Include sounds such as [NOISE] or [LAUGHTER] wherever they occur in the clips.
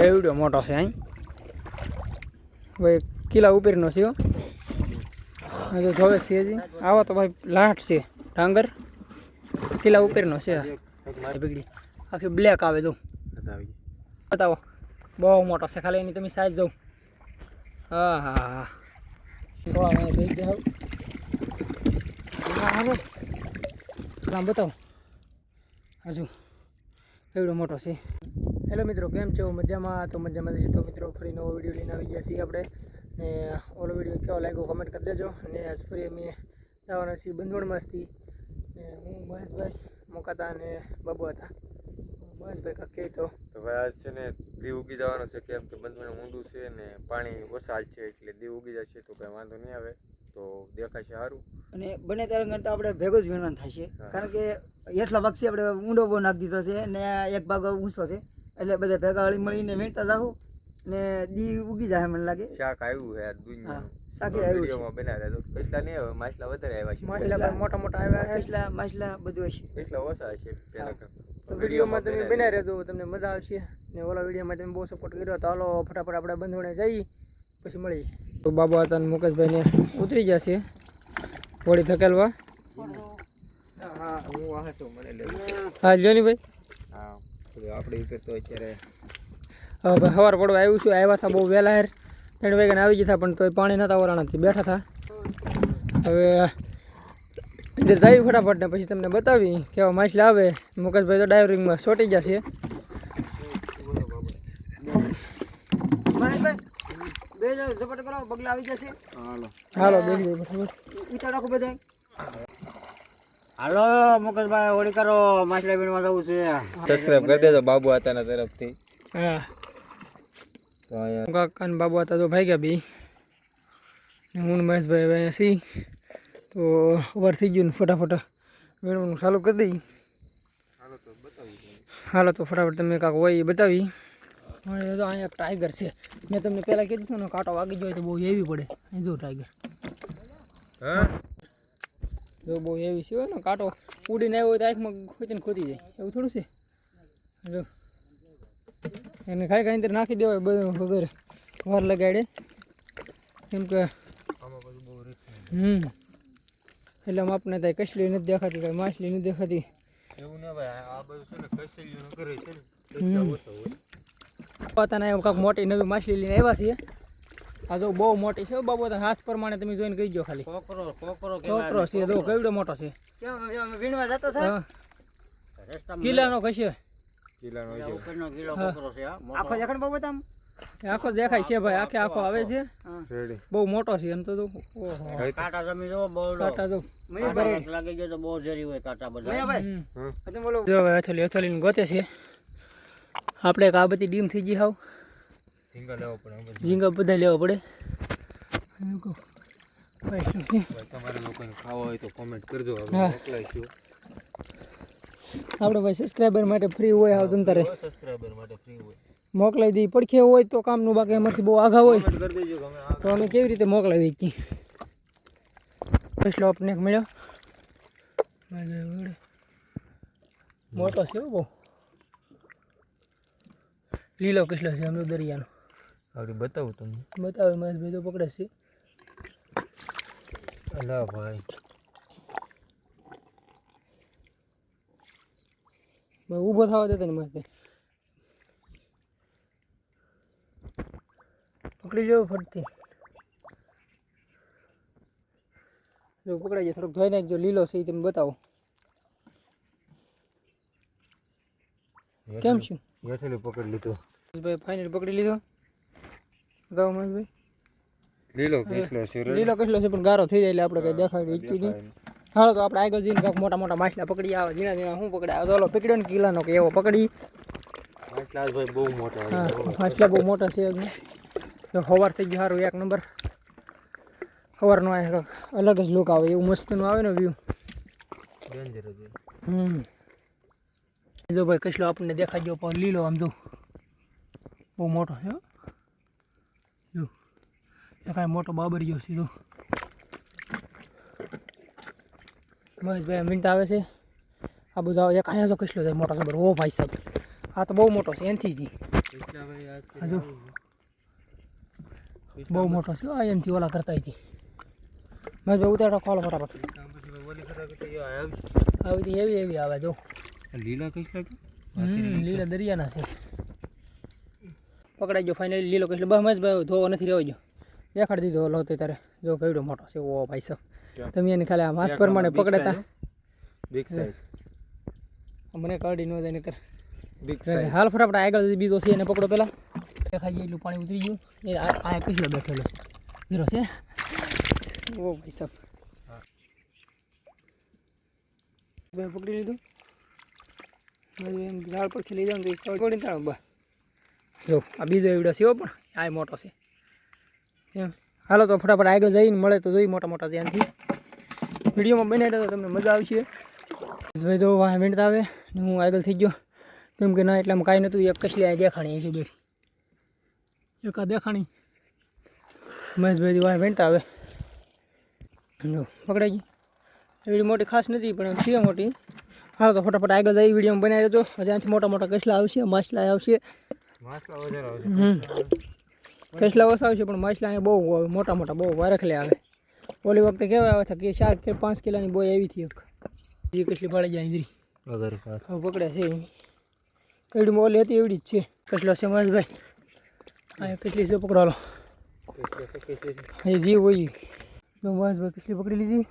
કેવડો મોટો છે અહીં? ભાઈ કિલ્લા ઉપરનો છે હો. આ તો જોવે છે હજી. આવો તો ભાઈ લાટ છે ડાંગર. કિલ્લા ઉપરનો છે. બીગડી આખી બ્લેક આવે જો. બતાવો બહુ મોટો છે ખાલી એની તમે સાઈઝ જોઉં હા હા હા. હાવ હાલો આમ બતાવો. હજુ એવડો મોટો છે. હેલો મિત્રો કેમ છો? મજામાં? તો મજામાં જશે તો મિત્રો ફરી નવો વીડિયો લઈને આવી ગયા છીએ આપણે. ને ઓલો વીડિયો કેવો લાગ્યો કમેન્ટ કરી દેજો. અને આજ ફરી અમે જવાના છીએ બંધવણમાંથી. ને હું મહેશભાઈ મોકાતા અને બાબુ હતા. મહેશભાઈ કાકે કહે તો. તો ભાઈ આજ છે ને દીવ ઉગી જવાનો છે કેમ કે બંધવણ ઊંડું છે ને પાણી ઓછા છે એટલે દીવ ઉગી જશે તો કંઈ વાંધો નહીં આવે. તો દેખાશે સારું. અને બને ત્યારે કરતાં આપણે ભેગો જ વીણવાનું થશે કારણ કે એટલા વખતે આપણે ઊંડો બહુ નાખી દીધો છે ને એક ભાગ ઊંચો છે. એટલે બધા ભેગા હળી મળીને વીણતા જાઓ ને દી ઉગી જાય મને લાગે. શાક આવ્યું છે દુનિયા. શાક આવ્યું છે. બનાવ્યા તો પૈસા નહીં આવે માછલા વધારે આવ્યા છે. માછલા મોટા મોટા આવ્યા છે માછલા માછલા બધું હશે. પૈસા ઓછા હશે પેલા તો વિડીયોમાં તમે બનાવી. રહેજો તમને મજા આવશે. ને ઓલા વિડીયોમાં તમે બહુ સપોર્ટ કર્યો તો હાલો ફટાફટ આપણે બંધોણે જઈએ પછી મળી તો બાબા હતા અને મુકેશભાઈને ઉતરી ગયા છે હોળી ધકેલવા. હા હું વાહ છું મને લેવું હા જોની ભાઈ. તો આપણે ઉપર તો અત્યારે હવે સવાર પડવા આવ્યું છું આવ્યા હતા બહુ વહેલા હેર. ત્રણ વાગ્યાને આવી જતા પણ તોય પાણી નતા વરાણાથી બેઠા હતા. હવે અંદર જઈ ફટાફટ ને પછી તમને બતાવી કેવા માછલા આવે. મુકેશભાઈ તો ડાઈવરિંગમાં સોટી જશે બે જાવ ઝપટ કરો બગલા આવી જશે. હાલો. હાલો બેસી બધા હાલો મુકેશભાઈ હોળી કરો. માછલા બીણમાં જવું છે. સબસ્ક્રાઇબ કરી દેજો બાબુ આતાના તરફથી. હા. તો કાકા અને બાબુ હતા તો ભાઈ ગયા બી. હું મહેશભાઈ હવે અહીંયા સી. તો ઉભર થઈ ગયું ને ફટાફટ વેણવાનું ચાલુ કરી દઈ. હાલો તો ફટાફટ તમે કાંક હોય એ બતાવી. હવે તો અહીંયા ટાઈગર છે. મેં તમને પહેલાં કીધું હતું ને કાંટો વાગી જાય તો બહુ એવી પડે. અહીં જો ટાઈગર હા? જો બહુ એવી છે ને કાંટો ઉડીને આવ્યો હોય તો આંખમાં ખોતીને ખોતી જાય. એવું થોડું છે? જો. એને ખાઈ ખાઈ અંદર નાખી દેવાય બધું વગર. વાર લગાડે. કેમ કે હમ. એટલે આપણે ત્યાં કસલી નથી દેખાતી કાંઈ માછલી નથી દેખાતી. એવું ના ભાઈ આ બધું છે ને કસેલીઓનું કરે છે ને. પૈસા ઓછા હોય. પોતાના એમ કાંક મોટી નવી માછલી લઈને આવ્યા છીએ. આ જો બહુ મોટી છે બાબો તારા હાથ પ્રમાણે તમે જોઈને કહી દો ખાલી. કોકરો કોકરો કોકરો છે જો કેવડો મોટો છે. કેમ વીણવા જતો થા રસ્તામાં કિલ્લાનો કશે કિલ્લાનો છે ઉપરનો કિલ્લો કોકરો છે હા. આખો દેખાડ બાબો આમ આખો દેખાય છે ભાઈ આખે આખો આવે છે. બહુ મોટો છે એમ તો જો. ઓહો. કાંટા જમી જો બહુ કાટા જો. કાંટા લાગી ગયો તો બહુ જરી હોય કાંટા બધા. મયાભાઈ ભાઈ. તમે બોલો. જો ભાઈ અથલી અથલીને ગોતે છે. આપણે એક આ બધી ડીમ થઈ ગઈ હાવ. સિંગલ લેવો પડે ઝીંગા બધા લેવા પડે? તમારે લોકોને ખાવા હોય તો કોમેન્ટ કરજો. મોકલાઈશું આપણે ભાઈ સબસ્ક્રાઈબર માટે ફ્રી હોય આવ તમ તારે. સબસ્ક્રાઇબર માટે ફ્રી હોય. મોકલાવી દઈ પડખે હોય તો કામનું બાકી એમાંથી બહુ આઘા હોય. તો અમે કેવી રીતે મોકલાવી કી કસલો આપને મળ્યો? મોટો છે હો બહુ. લીલો કસલો છે અમે દરિયાનો. આવડી બતાવું તમને? બતાવે મહેશભાઈ તો પકડે છે. અલા ભાઈ. ઊભો થવા દે ને મહેશભાઈ પકડી જાવ ફરતી. જો પકડાઈ જાય થોડોક ધોઈ નાખજો લીલો છે એ તમે બતાવો. કેમ છું? હેઠેલી પકડી લીધો. ભાઈ ફાઇનલ પકડી લીધો. બતાવો મહેશભાઈ લીલો કિસલો છે લીલો કસલો છે પણ ગારો થઈ જાય એટલે આપણે કઈ દેખાડી ઈચ્છું નહીં. હાલો તો આપણે આગળ જઈને કાંઈક મોટા મોટા માછલા પકડી આવે ઝીણા ઝીણા શું પકડ્યા? તો ઓલો પકડ્યો ને કિલ્લાનો કે એવો પકડી. માછલા ભાઈ બહુ મોટા હા માછલા બહુ મોટા છે હજુ. જો સવાર થઈ ગયું સારું એક નંબર. સવારનો આ કાંઈક અલગ જ લુક આવે એવું મસ્તનું આવે ને વ્યૂ ડેન્જર હતું હમ. જો ભાઈ કસલો આપણને દેખાઈ ગયો પણ લીલો આમ જો. બહુ મોટો છે હો. જો એ કાંઈ મોટો બાબર ગયો જો. મહેશભાઈ મિન્ટ આવે છે. આ બધા આવે એક અહીંયા જો કસલો થાય મોટો સબર ઓ ભાઈ સાહેબ આ તો બહુ મોટો છે એનથી જી. હજુ બહુ મોટો છે આ એનથી ઓલા કરતા હતી મેં જો ઉતારો ખોલો ફટાફટ. આવી તો એવી એવી આવે જો. લીલા કઈ લીલા દરિયાના છે. પકડાઈ ગયો ફાઇનલી લીલો કઈ બસ મહેશભાઈ ભાઈ ધોવો નથી રહેવો જો દેખાડી દીધો ઓલો તે તારે જો કેવડો મોટો છે ઓ ભાઈ સાહેબ. તમે એને ખાલી આમ હાથ પ્રમાણે પકડતા. બિગ સાઈઝ મને કાઢી ન જાય નકર. બિગ સાઈઝ હાલ ફટાફટ આગળ બીજો છે એને પકડો પેલા. દેખાઈ છે એટલું પાણી ઉતરી ગયું. એ આ આ બેઠેલો ઝીરો છે? ઓ ભાઈ સાહેબ. ભાઈ પકડી લીધું. એમ ઝાડ પરથી લઈ જાઉં તો એ પડીને તાળું બા. જો આ બીજો એવડો છે હો પણ. આ મોટો છે. હાલો તો ફટાફટ આગળ જઈને મળે તો જોઈ મોટા મોટા ત્યાંથી વિડીયોમાં બનાવી તો તમને મજા આવશે. ભાઈ જો વાહ મિનિટ આવે ને હું આગળ થઈ ગયો. કેમ કે ના એટલામાં કાંઈ નહોતું એક કસલી આ દેખાણી છે બેઠી એક આ દેખાણી. મહેશભાઈ વાહ વેણતા આવે. જો પકડાઈ ગઈ. એવી મોટી ખાસ નથી પણ છે મોટી. હાલો તો ફટાફટ આગળ જઈ વિડીયોમાં બનાવી દેજો. જ્યાંથી મોટા મોટા કસલા માછલા આવશે. માછલા આવશે. હમ. કસલા ઓછા આવશે પણ માછલા અહીંયા બહુ આવે મોટા મોટા બહુ વારખલે આવે. ઓલી વખતે કેવા આવે કે ચાર કે પાંચ કિલોની બોય આવી હતી એક. એ કસલી પડી જાય ઇન્દ્રી ખાસ પકડે છે એવડી મોલી હતી એવડી જ છે. કસલો છે મહેશભાઈ? અહીંયા કસલી છે પકડાલો એ જે હોય. જો મહેશભાઈ કસલી પકડી લીધી.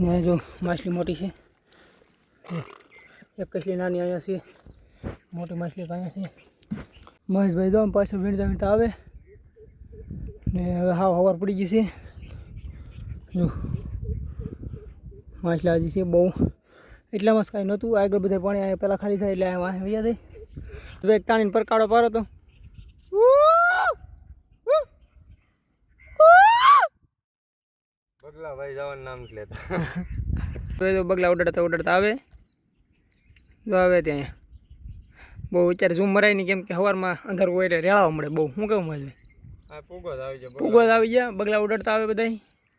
ને જો માછલી મોટી છે. એક કસલી નાની અહીંયા છે. મોટી માછલી અહીંયા છે. મહેશભાઈ જો પાછળ વીણતા વીણતા આવે. ને હવે હાવ હવાર પડી ગઈ છે. જો. માછલા હજી છે બહુ. એટલામાં કાંઈ નહોતું. આગળ બધા પાણી અહીંયા પહેલાં ખાલી થાય એટલે અહીંયા વયા હવે એક તાણીને પરકાળો પારો તો. બગલા ભાઈ જવાનું નામ લેતા. [LAUGHS] તો એ તો બગલા ઉડાડતા ઉડાડતા આવે. જો આવે ત્યાં. બહુ અત્યારે ઝૂમ મરાય નહીં કેમ કે સવારમાં અંધારું હોય એટલે રેળાવા મળે બહુ. શું કેવું મળે આ પૂગો આવી ગયા બગલા ઉડાડતા આવે બધા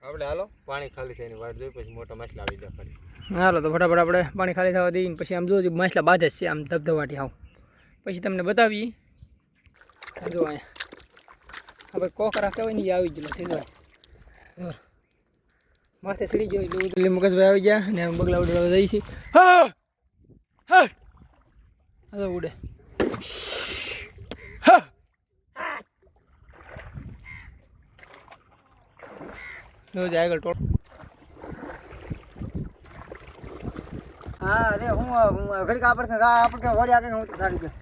આપણે હાલો પાણી ખાલી થઈને વાટ જોઈ પછી મોટા માછલા આવી જાય ફરી. હાલો તો ફટાફટ આપણે પાણી ખાલી થવા દઈએ પછી આમ જોજો માછલા બાજે જ છે આમ ધબધબાટી આવ પછી તમને બતાવીએ. જો અહીંયા. હવે કોકરા કહેવાય નહીં આવી ગયેલો સીધો જો. માથે સીડી એટલે મગજભાઈ આવી ગયા ને બગલા ઉડાડવા જઈએ છીએ હા હા. હાલો ઉડે. હા. જાય ટોળ હા અરે હું હું ઘડીક આપણે કે વળી આગળ હું તો થાકી ગયો.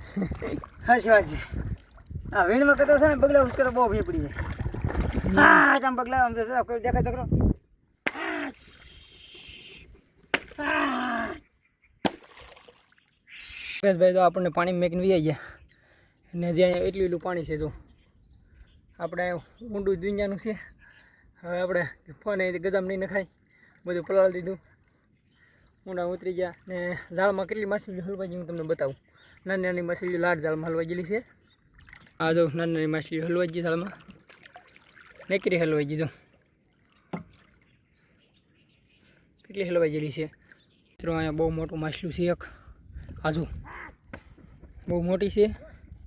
વાત છે હા વીણમાં કરતો છે ને બગલા ઉસ કરતો બહુ ભી પડી જાય હા આમ બગલા આમ દેખાય તો ખરો. ભાઈ તો આપણને પાણી મેકીને વી ગયા. અને જ્યાં એટલું એટલું પાણી છે જો. આપણે ઊંડું દુનિયાનું છે. હવે આપણે ફોન ગજામ નહીં નખાય. બધું પલાળી દીધું. ઊંડા ઉતરી ગયા. ને ઝાડમાં કેટલી માછલી હલવા હલવાઈ હું તમને બતાવું. નાની નાની માછલી લાડ ઝાડમાં હલવાઈ ગયેલી છે. આ જો નાની નાની માછલી હલવાઈ ગઈ ઝાડમાં. નેકરી હલવાઈ ગઈ કેટલી હલવાઈ ગયેલી છે. મિત્રો, અહીંયા બહુ મોટું માછલું છે એક. આજુ બહુ મોટી છે.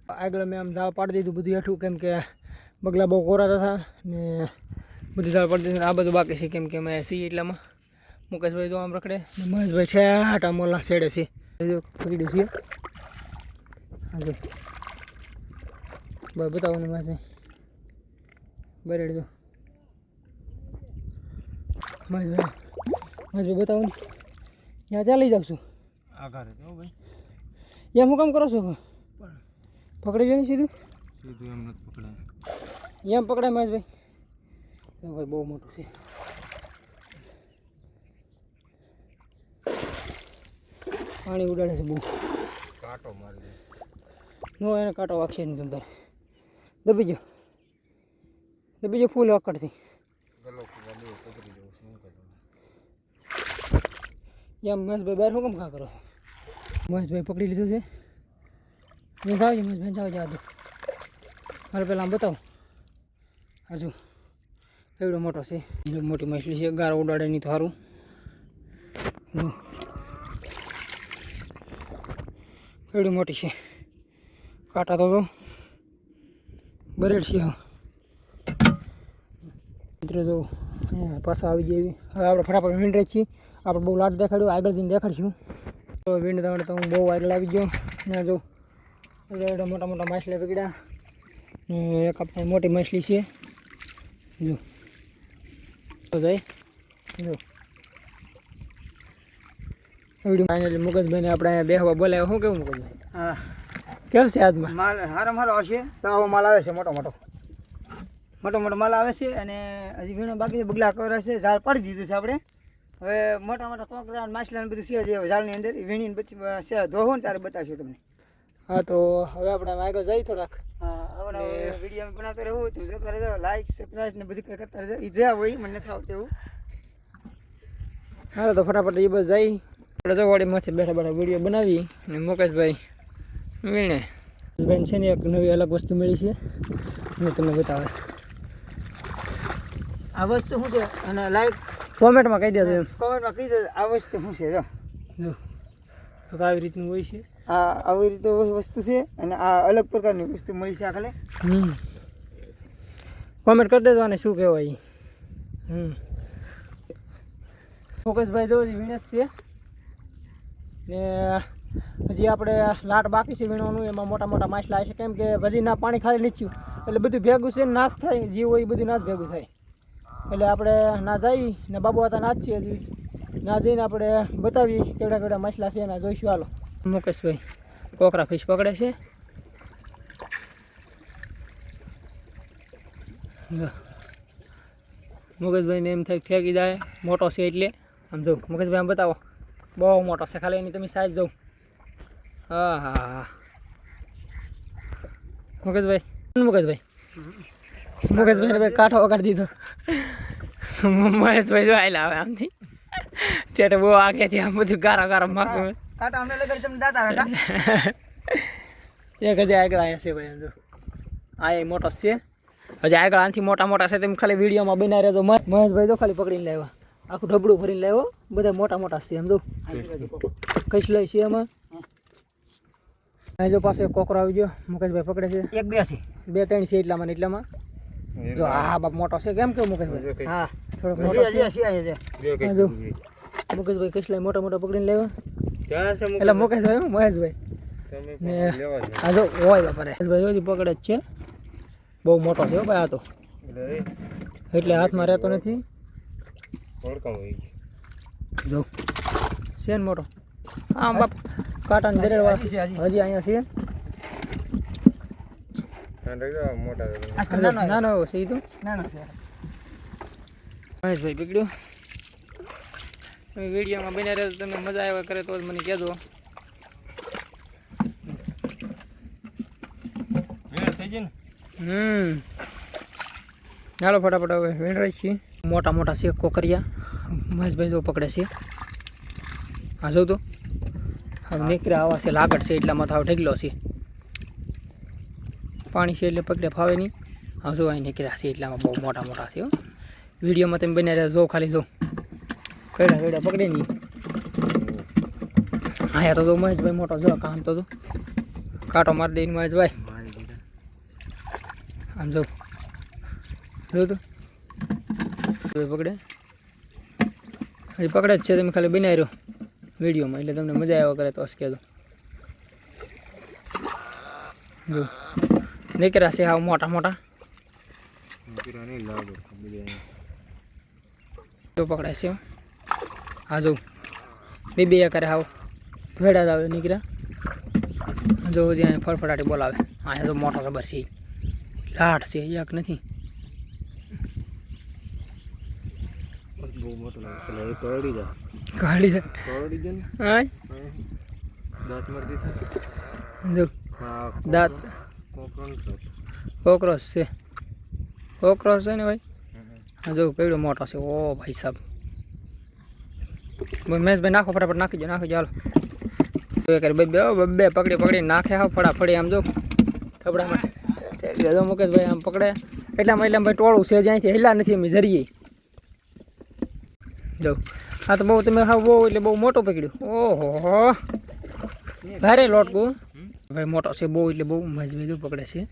આગળ મેં આમ ઝાડ પાડી દીધું બધું હેઠું, કેમ કે બગલા બહુ કોરાતા હતા ને બધું ઝાડ પાડી દીધું આ બધું બાકી છે, કેમ કે અમે સી એટલામાં. મુકેશભાઈ તો આમ રખડે. મહેશભાઈ છે આટા મોલા સેડે છે. પકડ્યું છે હા. ભાઈ બતાવો ને મહેશભાઈ. બરેડ દો મહેશભાઈ મહેશભાઈ, બતાવો ને. ત્યાં ચાલી જાઉં છું? આઘારે ભાઈ. એમ હું કામ કરો છો? પકડી જાય ને સીધું? સીધું એમ નથી પકડાય. એમ પકડાય મહેશભાઈ ભાઈ. બહુ મોટું છે. પાણી ઉડાડે છે બહુ. કાંટો મારી નો એને કાંટો વાગશે નહીં તમ તારે દબી જાઓ. દબી જાઓ ફૂલ કરવાનું? એમ મહેશભાઈ બહાર શું કામ ખા કરો મહેશભાઈ પકડી લીધું છે. જાવજો મહેશભાઈ જાવ જા દો. મારે પહેલાં બતાવો. હજુ એવડો મોટો છે. મોટી માછલી છે, ગારો ઉડાડે નહીં તો સારું. એવડી મોટી છે. કાંટા તો બરેડ છે મિત્રો જો પાછા આવી જાય હવે આપણે ફટાફટ વીંડ રહી છીએ આપણે બહુ લાટ દેખાડ્યું, આગળ જઈને દેખાડશું. તો વિન્ડ દાવડે તો હું બહુ વાગ આવી ગયો. ને જો એટલે મોટા મોટા માછલા પકડ્યા. ને એક આપણે મોટી માછલી છે. જો. તો જાય. જો. એવડી ફાઇનલી મુકેશભાઈને આપણે અહીંયા બેહવા બોલાવ્યા. શું કેવું મુકેશભાઈ હા. કેમ છે આજમાં માલ હારો મારો આવશે. તો આવો માલ આવે છે મોટો મોટો. મોટો મોટો માલ આવે છે અને હજી વીણો બાકી બગલા કરે છે ઝાડ પાડી દીધું છે આપણે. હવે મોટા મોટા કોકરા માછલા બધું છે જે ઝાડની અંદર વીણી વીણીને પછી ધોવું ને ત્યારે બતાવશું તમને. હા તો હવે આપણે આગળ જઈ થોડાક. હા હવે વીડિયો બનાવતો રહેવું તું જોતા રહેજો લાઈક સબસ્ક્રાઈબ ને બધું કરતા રહેજો. એ જ્યાં હોય મને નથી આવડતું એવું. હાલો તો ફટાફટ એ બસ જઈ આપણે તો વાડીમાંથી બેઠા બેઠા વીડિયો બનાવી ને મુકેશભાઈ વીણે મુકેશભાઈને છે ને એક નવી અલગ વસ્તુ મળી છે. હું તમને બતાવે. આ વસ્તુ શું છે? અને લાઈક કોમેન્ટમાં કહી દેજો એમ. કોમેન્ટમાં કહી દેજો આ વસ્તુ શું છે જો. જો આવી રીતનું હોય છે. આ આવી રીતે વસ્તુ છે અને આ અલગ પ્રકારની વસ્તુ મળી છે આખલે. હમ. કોમેન્ટ કરી દેજો અને શું કહેવાય હમ. ફોકસભાઈ જો હજી વીણે જ છે. ને હજી આપણે લાટ બાકી છે વીણવાનું એમાં મોટા મોટા માછલા આવે છે કેમ કે હજી ના પાણી ખાલી નીચ્યું. એટલે બધું ભેગું છે નાશ થાય જે હોય એ બધું નાશ ભેગું થાય. એટલે આપણે ના જઈ ને બાબુ હતા ના જ છીએ હજી. ના જઈને આપણે બતાવી કેવડા કેવડા માછલા છે એના જોઈશું હાલો. મુકેશભાઈ કોકરા ફિશ પકડે છે. મુકેશભાઈને એમ થાય ફેંકી જાય. મોટો છે એટલે. આમ જો, મુકેશભાઈ આમ બતાવો. બહુ મોટો છે, ખાલી એની તમે સાઈઝ જોઉં હા હા હા. મુકેશભાઈ. મુકેશભાઈ? મુકેશભાઈને ભાઈ કાંઠો વગાડી દીધો. મહેશભાઈ જો આયલા આવે આમથી. ચેટે બહુ આગેથી આમ બધું ગારો ગારો મારતું કાંટા અમને લગર તમને દાતા આવે એક હજી આગળ આવ્યા છે ભાઈ જો. આ એ મોટો છે. હજી આગળ આનાથી મોટા મોટા છે તેમ ખાલી વિડીયોમાં બનાવી રહેજો. મહેશભાઈ તો ખાલી પકડીને લાવ્યા. આખું ઢબડું ભરીને લાવ્યો. બધા મોટા મોટા છે એમ જો. કઈ લઈ છે એમાં? અહીં જો પાસે કોકરો આવી ગયો. મુકેશભાઈ પકડે છે. એક બે છે. બે ત્રણ છે એટલામાં એટલામાં. જો હા બાપ મોટો છે કેમ કેવું મુકેશભાઈ? હા થોડોક મોટો છે? જો મુકેશભાઈ કઈ મોટા મોટા પકડીને લેવા? એટલે મુકેશભાઈ હું મહેશભાઈ. તમે ને લેવા છે. આ જો હોય બાપરે હજી પકડે જ છે. બહુ મોટો છે હો ભાઈ આ તો. એટલે હાથમાં રહેતો નથી. જો. છે ને મોટો. હા બાપ કાંટાને હજી છે, હજી હજી અહીંયા છે ધ્યાન રાખજો મોટા આ તો નાનો છે. મહેશભાઈ પકડ્યો તમે વિડીયોમાં બન્યા રહે તમે મજા આવે કરે તો જ મને કહેજો. થઈ જાય ને? હમ. ચાલો ફટાફટ હવે વેણરાઈ છીએ. મોટા મોટા છે કોકરિયા મહેશભાઈ જો પકડે છે. હા જોઉં તો. હવે નીકળ્યા આવા છે લાગડ છે એટલામાં તો હવે ઢગલો છે. પાણી છે એટલે પકડે ફાવે નહીં. હવે જો અહીં નીકળ્યા છે એટલામાં બહુ મોટા મોટા છે વિડીયોમાં તમે બન્યા રહ્યા જો ખાલી જો. કેડા કેડા પકડે નહીં. આયા તો જો મહેશભાઈ મોટો જો કામ તો જો. કાંટો મારી દઈને મહેશભાઈ. આમ જો. જો તો? પકડે હજી પકડે જ છે તમે ખાલી બનાવી રહ્યો વિડીયોમાં એટલે તમને મજા આવ્યા કરે તો કહેજો જો. નીકળ્યા છે હાવ મોટા મોટા તો જો પકડાય છે હા જો બે બે કરે હાવ ભેડા જ આવે નીકળ્યા જો હજી અહીંયા ફડફડાટી બોલાવે અહીંયા તો મોટો ખબર છે લાટ છે એક નથી કાઢી જાય દાંત જો દાંત કોકરોચ છે. કોક્રોચ છે ને ભાઈ? હા જો કેવડો મોટો છે. ઓ ભાઈ સાહેબ મહેશભાઈ નાખો ફટાફટ નાખી દો નાખી હાલો. બે કરી બે પકડી પકડી નાખે હા ફટાફડી આમ જો. થપડામાં જો મુકેશભાઈ આમ પકડે. એટલામાં એટલામાં ભાઈ ટોળું છે જ્યાંથી હેલા નથી અમે જરીએ જો હા તો બહુ તમે હા બહુ એટલે બહુ મોટું પકડ્યું. ઓહો. ભારે લોટકું ભાઈ મોટો છે બહુ એટલે બહુ મજ બીજું પકડે છે.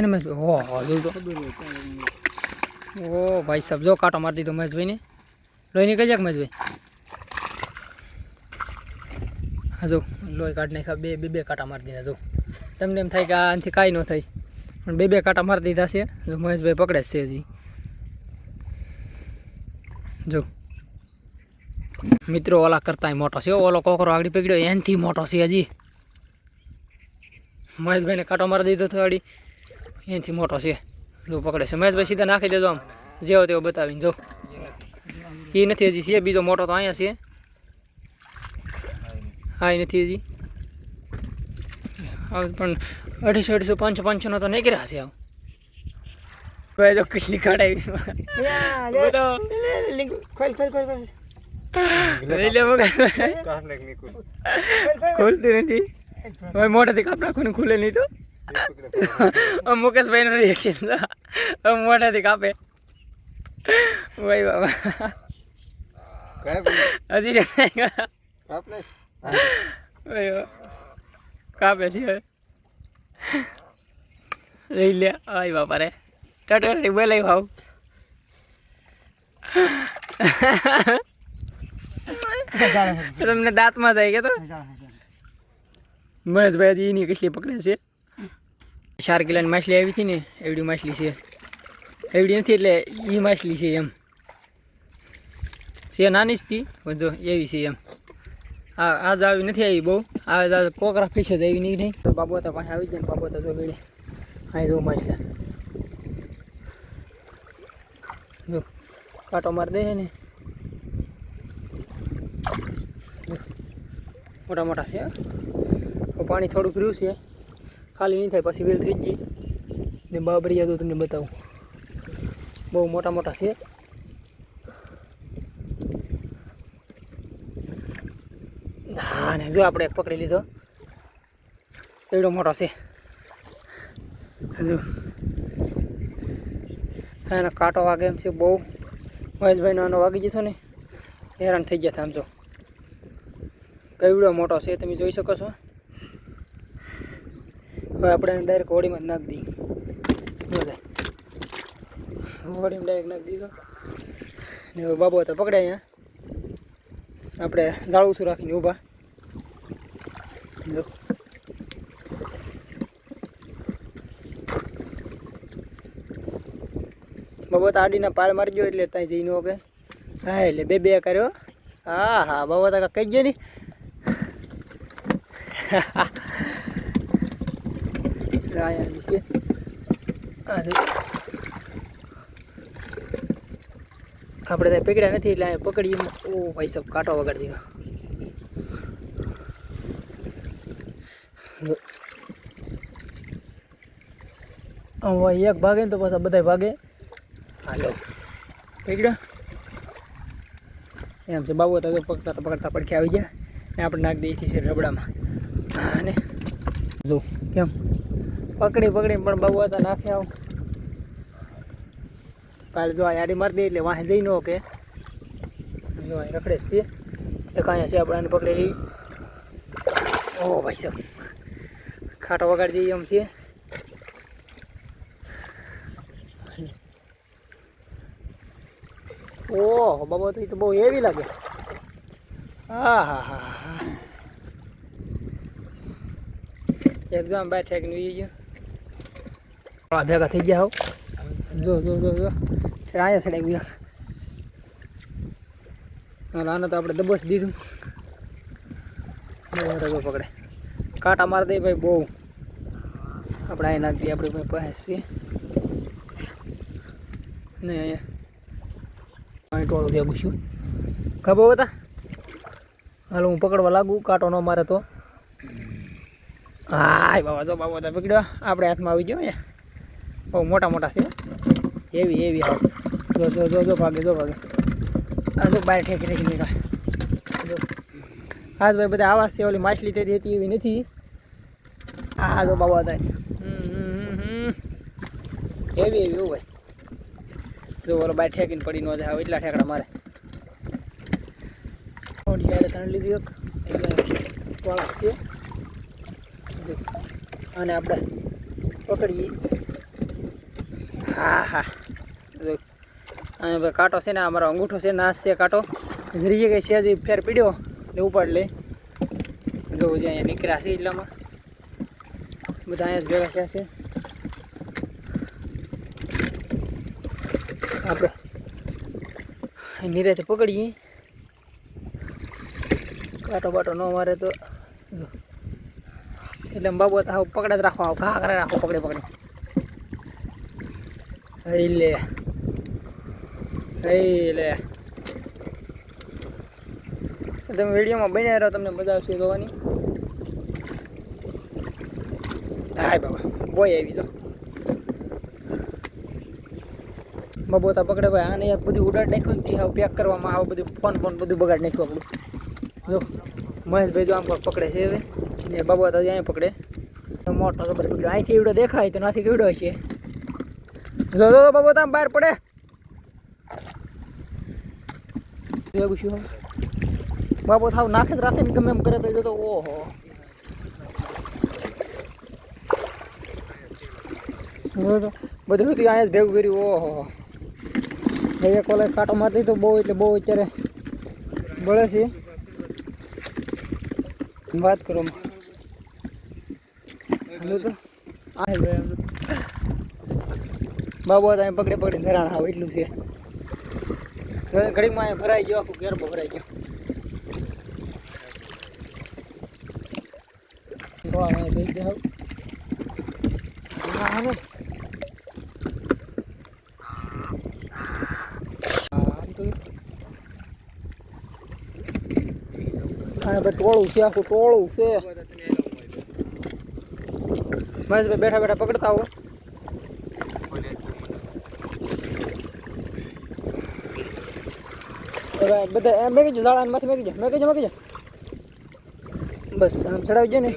ને મહેશભાઈ હો? હો જોઉં તો. ઓ ભાઈ સાહેબ જો કાંટો મારી દીધો મહેશભાઈને લોહી નીકળી જાય મહેશભાઈ હા જો લોહી કાઢ નાખ્યા બે બે બે કાંટા મારી દીધા જો. તમને એમ થાય કે આનાથી કાંઈ ન થાય. પણ બે બે કાંટા મારી દીધા છે. જો મહેશભાઈ પકડે છે હજી. જો. મિત્રો ઓલા કરતા મોટો છે ઓલો કોકરો આગળ પકડ્યો એનથી મોટો છે હજી મહેશભાઈને કાંટો મારી દીધો તો આગળ એનથી મોટો છે જો પકડે છે મહેશભાઈ સીધા નાખી દેજો આમ જેવો તેવો બતાવીને જો એ નથી હજી છે બીજો મોટો તો અહીંયા છે હા એ નથી હજી પણ અઢીસો અઢીસો પાંચસો પાંચસોનો તો નહીં કર્યા છે આવું ભાઈ જો કેટલી કાઢાવી ખોલતી નથી? હવે મોઢાથી કાપ નાખો ને ખુલે નહીં તો? મુકેશભાઈ નું રિએક્શન મોઢાથી કાપે. ભાઈ બાબા. હજી. કાપે છે હવે. લઈ લે. આય બાપા રે. ટટોરી બોલાવી ભાવ તમને દાંતમાં થાય કે તો? મહેશભાઈ હજી એની કેટલી પકડે છે. ચાર કિલોની માછલી આવી હતી ને એવડી માછલી છે. એવડી નથી એટલે એ માછલી છે એમ. છે નાની જ હતી પણ એવી છે એમ. આ આજ આવી નથી આવી બહુ. આ આજ કોકરા ફિશ જ એવી નહીં તો પાસે આવી જાય ને બાબો તો જો વેડે હા જો માછલા. જો કાંટો મારી દે ને. મોટા મોટા છે. પાણી થોડુંક રહ્યું છે. ખાલી નહીં થાય, પછી વેલ થઈ ગઈ. ને બાબરિયા તો તમને બતાવું. બહુ મોટા મોટા છે. હા, ને જો આપણે પકડી લીધો. એવડો મોટો છે. હજુ. એનો કાંટો વાગે એમ છે બહુ. મહેશભાઈનો આનો વાગી જતો ને. હેરાન થઈ ગયા આમ જો. કેવડો મોટો છે તમે જોઈ શકો છો. હવે આપણે ડાયરેક્ટ હોળીમાં જ નાખી દઈએ. બધા હોડીમાં ડાયરેક્ટ નાખી દીધો. ને હવે બાબો તો પકડે અહીંયા. આપણે જાળવું છું રાખીને ઊભા. જો. બાબા તો આડીના પાળ મારજો એટલે ત્યાં જઈને કે હા, એટલે બે બે કર્યો. હા હા, બાબો તો કહી ગયો નહીં. છે આ જો. આપણે ત્યાં પકડ્યા નથી એટલે પકડીએ. ઓ ભાઈ સાહેબ, કાંટો વગાડી દીધો. જો. એક ભાગે ને તો પાછા બધા ભાગે. હાલો પકડ્યા એમ છે, બાબુ તો પકડતા પકડતા પડખે આવી ગયા. ને આપણે નાખી દઈએ છીએ રબડામાં. જો, કેમ? પકડી પકડી, પણ બહુ હતા, નાખે આવું. કાલે જો આ યાડી મારી દે એટલે વાહે જઈ ન કે. જો અહીં રખડે છે. એક અહીંયા છે, આપણે પકડેલી ઓ, ભાઈ સાહેબ. ખાટો વગાડી દઈએ એમ છીએ ઓહ બાબા, તો બહુ એવી લાગે. હા હા હા હા એક્ઝામ બાય ઠેકની ઉઈ ગયો ભેગા થઈ ગયા હો જો જો જો જો અહીંયા સડાઈ ગયા આને તો આપણે દબસ દીધું પકડે કાંટા મારી દે ભાઈ બહુ આપણે અહીં નાખી દઈએ આપણે પાસે ને અહીંયા અહીં ટોળું ભેગું છું ખબર બતા હાલ હું પકડવા લાગુ કાંટો ન મારે તો હાય, બાબા, જો બાબા તો પકડ્યો. આપણે હાથમાં આવી ગયો અહીંયા. બહુ મોટા મોટા છે. એવી એવી હા જો જો જો જો ભાગે જો ભાગે. આ જો બહાર ઠેકી ઠેકી નીકળે. જો. હા ભાઈ, બધા આવા છે, ઓલી માછલી તેરી હતી એવી નથી. હા, જો બાબા હતા એવી એવી એવું જો, ઓલો બહાર ઠેકીને પડી ન જાય. એટલા ઠેકડા મારે. ત્રણ લીધી એક. વાળા છે. અને આપણે પકડીએ. હા હા. અને ભાઈ કાંટો છે ને, અમારો અંગૂઠો છે નાશ છે કાંટો. ઘરી કંઈ છે, હજી ફેર પીડ્યો એટલે ઉપાડ લે. જોવું છે અહીંયા નીકળ્યા છે એટલામાં. બધા અહીંયા ભેગા થયા છે. આપણે નીરેથી પકડીએ. કાંટો બાટો ન મારે તો. એટલે બાબુ હાવ પકડે જ રાખો હાવ ઘા કરે રાખો, પકડે પકડે. લે. લે. તમે વિડીયોમાં બન્યા રહો, તમને મજા આવશે જોવાની. હાય બાબા, બોય આવી તો બબોતા પકડે ભાઈ, આને એક બધું ઉડાડ નાખ્યું ને હાવ પેક કરવામાં આવું, બધું ફોન ફોન બધું બગાડ નાખ્યું આપણું. જો, મહેશભાઈ જો આમ પકડે છે હવે. ને બાબા જ અહીંયા પકડે. તો મોટો ખબર પકડ્યો. અહીંથી એવડો દેખાય તો નાથી કેવડો હશે. જો જો બબોતા તમે બહાર પડે. ભેગું શું? બાબો, થાવ નાખે જ રાખે ને ગમે એમ કરે તો તો ઓહો. બધું બધું અહીંયા જ ભેગું કર્યું, ઓહો. એક કોલે કાંટો મારતી તો બહુ એટલે બહુ અત્યારે બળે છે. વાત કરો? હાલો તો. આ બાબુ અહીં પકડે પકડીને ધરાણ આવ એટલું છે. ઘડીમાં અહીંયા ભરાઈ ગયો આખું ગેરબો ભરાઈ ગયો. અહીંયા બેસી જાવ હા હા આમ તો હા, ભાઈ ટોળું છે, આખું ટોળું છે. મહેશભાઈ બેઠા બેઠા પકડતા આવો. હવે બધા એમ મેં કીધું ઝાડા માંથી મેં કીધું મેં કીધું મેં કીધું બસ, આમ ચડાવી દે ને.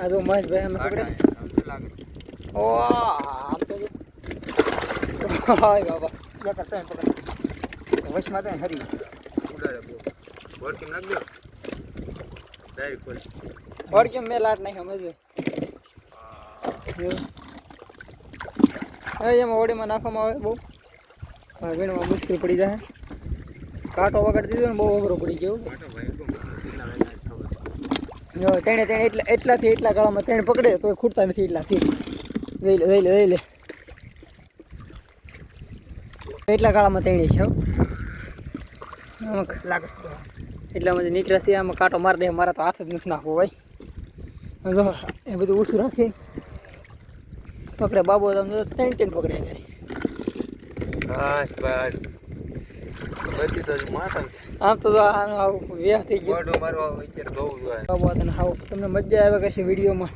આ જો મહેશભાઈ અમે પકડે. ઓ, આમ તો જો. હાય બાબા. યા કરતા પકડ. વશમાં તો હરી. બોર કેમ નાખ દો જાય કોઈ. ઓર કેમ મે લાટ નહીં સમજે એ એમ ઓડીમાં નાખવામાં આવે બહુ. ભાગણમાં મુશ્કેલ પડી જાય. કાંટો વગાડી દીધો ને બહુ અઘરો પડી ગયો. જો તેણે તેણે એટલા એટલાથી એટલા ગાળામાં તેણે પકડે તો ખૂટતા નથી એટલા સીટ. લઈ લે લઈ લે લઈ લે. એટલા ગાળામાં તેણે છે લાગે જે નીકળે છે આમાં કાંટો મારી દે મારા તો હાથ જ નથી નાખવો ભાઈ. જો એ બધું ઓછું રાખી. પકડે બાબો તમને ત્રણ ત્રણ પકડે કરી બસ બસ. બધી તો હજી આમ તો આનું થઈ ગયું. મોઢું મારવા અત્યારે બહુ જોઈએ બાબો તને હાવ તમને મજા આવે કશે વિડીયોમાં?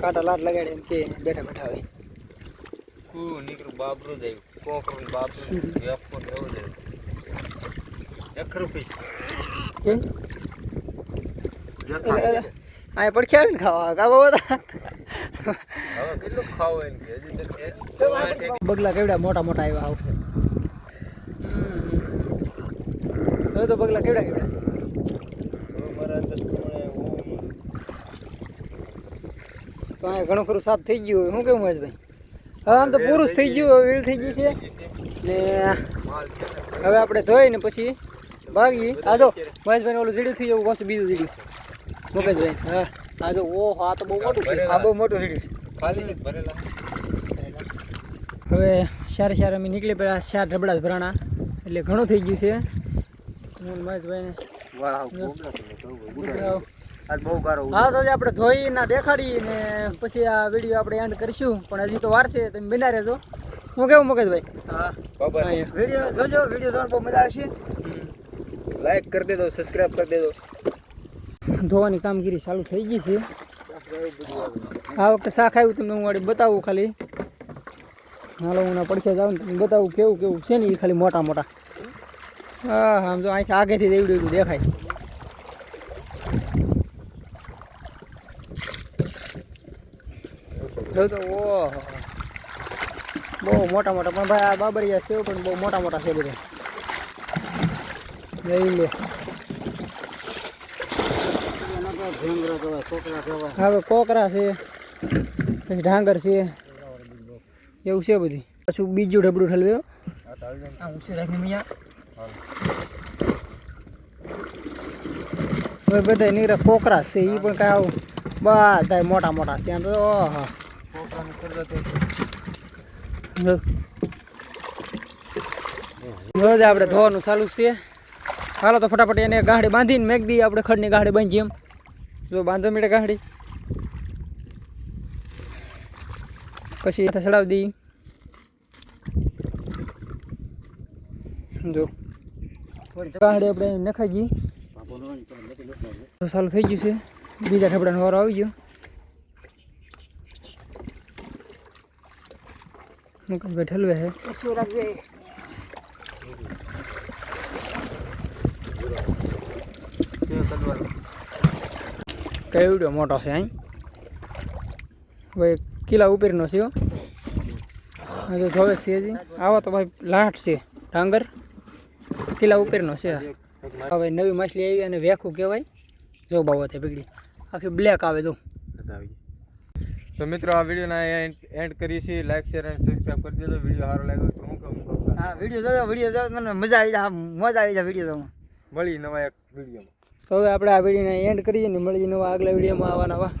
કાંટા લાટ લગાડે એમ કે બેઠા બેઠા હોય. કુ નીકળું બાબરું જાય કોકરું બાબરું ને એવું જાય એક એટલે આ પડખે આવીને ખાવા. કા બાબા? હવે કેટલું ખાવું એમ કે? હજી. બગલા કેવડા મોટા મોટા આવ્યા આવ. હવે તો બગલા કેવડા કેવડા? ઘણું ખરું સાફ થઈ ગયું હોય. શું કેવું મહેશભાઈ હવે આમ તો પૂરું થઈ ગયું હવે વીલ થઈ ગઈ છે. ને છે હવે આપણે ધોઈ ને પછી ભાગી. આ જો મહેશભાઈ ઓલું ઝીડું થઈ ગયું પાછું બીજું ઝીડું મુકેશભાઈ હા. આ જો ઓહો આ તો બહુ મોટું છે. આ બહુ મોટું સીડી છે. ખાલી છે ભરેલા. હવે સારે સારે અમે નીકળી પડ્યા ચાર ઢબડા ભરાણા. એટલે ઘણું થઈ ગયું છે. હું ને મહેશભાઈને. આજ બહુ ગારો હા તો આપણે ધોઈ ના દેખાડી ને પછી આ વીડિયો આપણે એન્ડ કરીશું. પણ હજી તો વારસે તમે બિના રહેજો. હું કેવું મગજભાઈ? હા. બાબા વીડિયો જોજો વીડિયો જોવાનું બહુ મજા આવશે. લાઈક કરી દેજો સબસ્ક્રાઇબ કરી દેજો. ધોવાની કામગીરી ચાલુ થઈ ગઈ છે. આ વખતે શાક આવ્યું તમને હું વાળી બતાવું ખાલી. હાલો હું ના પડખે જાઉં ને તમને બતાવું કેવું કેવું છે ને એ ખાલી મોટા મોટા હા હા જો અહીંથી આગેથી એવડું દેખાય. જો તો બહુ મોટા મોટા પણ ભાઈ આ બાબરિયા સેવ પણ બહુ મોટા મોટા છે બધા. લઈ લે. હવે કોકરા છે પછી ઢાંગર છે એવું છે બધી. પાછું બીજું ઢબડું ઠલવ્યો હવે બધા નીકળે કોકરા છે એ પણ કાંઈ આવું બધા મોટા મોટા ત્યાં તો ઓહો. જો. જો આપણે ધોવાનું ચાલુ છે. હાલો તો ફટાફટ એને ગાંઠી બાંધીને મેક દઈએ આપણે ખડની ગાંઠી બાંધીએ એમ. જો બાંધો મીડે ગાંઠી પછી ચડાવી દઈએ. જો. ગાંડી આપણે નખાઈ ગઈ. ચાલુ થઈ ગયું છે. બીજા ઠેપડાનો વારો આવી ગયો. મુકેશભાઈ ઠલવે છે શું રાખજે કેવડો મોટો છે અહીં ભાઈ કિલ્લા ઉપરનો છે હજુ જોવે છે હજી આવો તો ભાઈ લાટ છે ડાંગર કિલ્લા ઉપરનો છે હવે નવી માછલી આવી અને વેખું કહેવાય જો બાબતે પકડી આખી બ્લેક આવે જો તો મિત્રો આ વિડીયોના એન્ડ કરીએ છીએ. લાઈક શેર અને સબસ્ક્રાઈબ કરી દેજો. વીડિયો સારો લાગ્યો તો હું કહું હા વીડિયો જોજો વીડિયો જોજો. મને મજા આવી જાય મજા આવી જાય વીડિયો જોવામાં. મળી નવા એક વિડીયોમાં. તો હવે આપણે આ વિડીયોને એન્ડ કરીએ ને મળીએ નવા આગલા વિડીયોમાં આવવાના વા